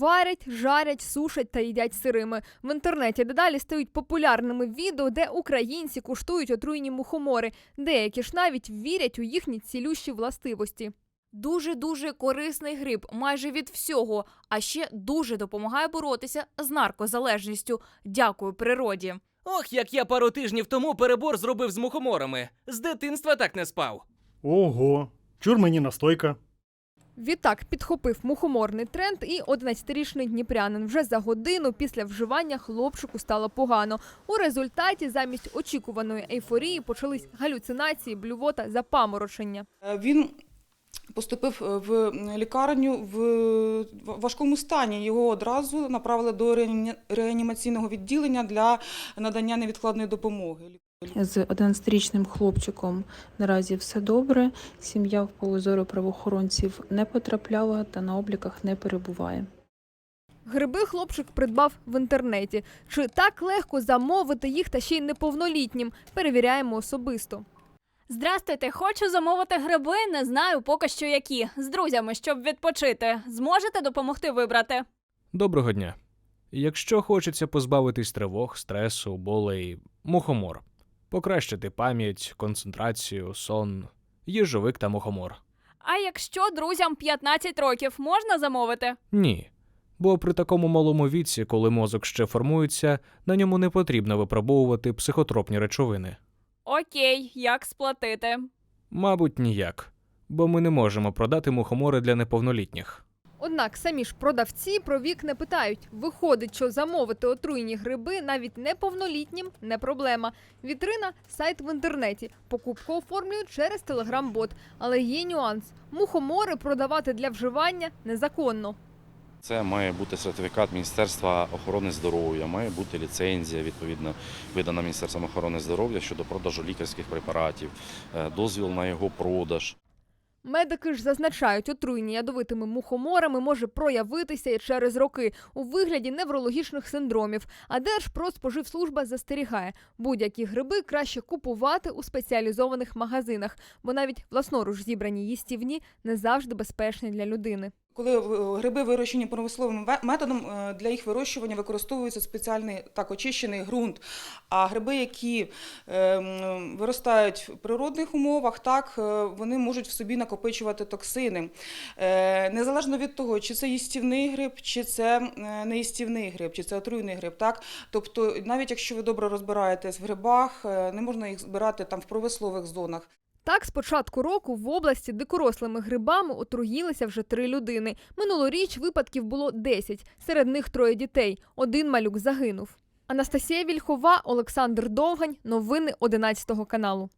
Варять, жарять, сушать та їдять сирими. В інтернеті дедалі стають популярними відео, де українці куштують отруйні мухомори. Деякі ж навіть вірять у їхні цілющі властивості. Дуже дуже корисний гриб, майже від всього, а ще дуже допомагає боротися з наркозалежністю. Дякую природі. Ох, як я пару тижнів тому перебор зробив з мухоморами. З дитинства так не спав. Ого, чур мені настойка. Відтак підхопив мухоморний тренд, і 11-річний дніпрянин вже за годину після вживання хлопчику стало погано. У результаті замість очікуваної ейфорії почались галюцинації, блювота, запаморочення. Е, Він поступив е, в лікарню в важкому стані. Його одразу направили до реані- реанімаційного відділення для надання невідкладної допомоги. З 11-річним хлопчиком наразі все добре. Сім'я в поле зору правоохоронців не потрапляла та на обліках не перебуває. Гриби хлопчик придбав в інтернеті. Чи так легко замовити їх та ще й неповнолітнім? Перевіряємо особисто. Здрастуйте, хочу замовити гриби, не знаю поки що які. З друзями, щоб відпочити. Зможете допомогти вибрати? Доброго дня. Якщо хочеться позбавитись тривог, стресу, болей, мухомор, покращити пам'ять, концентрацію, сон, їжовик та мухомор. А якщо друзям 15 років можна замовити? Ні. Бо при такому малому віці, коли мозок ще формується, на ньому не потрібно випробовувати психотропні речовини. Окей, як сплатити? Мабуть, ніяк. Бо ми не можемо продати мухомори для неповнолітніх. Однак самі ж продавці про вік не питають. Виходить, що замовити отруйні гриби навіть неповнолітнім не проблема. Вітрина сайт в інтернеті. Покупку оформлюють через телеграм-бот. Але є нюанс: мухомори продавати для вживання незаконно. Це має бути сертифікат Міністерства охорони здоров'я, має бути ліцензія, відповідно, видана Міністерством охорони здоров'я щодо продажу лікарських препаратів, е, дозвіл на його продаж. Медики ж зазначають, отруєння ядовитими мухоморами може проявитися і через роки у вигляді неврологічних синдромів. А Держпродспоживслужба застерігає, будь-які гриби краще купувати у спеціалізованих магазинах, бо навіть власноруч зібрані їстівні не завжди безпечні для людини. Коли е, гриби вирощені промисловим методом, е, для їх вирощування використовується спеціальний так очищений ґрунт. А гриби, які е, виростають в природних умовах, так е, вони можуть в собі накопичувати токсини. Незалежно від того, чи це їстівний гриб, чи це неїстівний гриб, чи це отруйний гриб. Так? Тобто, навіть якщо ви добре розбираєтесь в грибах, не можна їх збирати там в промислових зонах. Так, з початку року в області дикорослими грибами отруїлися вже три людини. Минулоріч випадків було 10, серед них троє дітей. Один малюк загинув. Анастасія Вільхова, Олександр Довгань. Новини 11 каналу.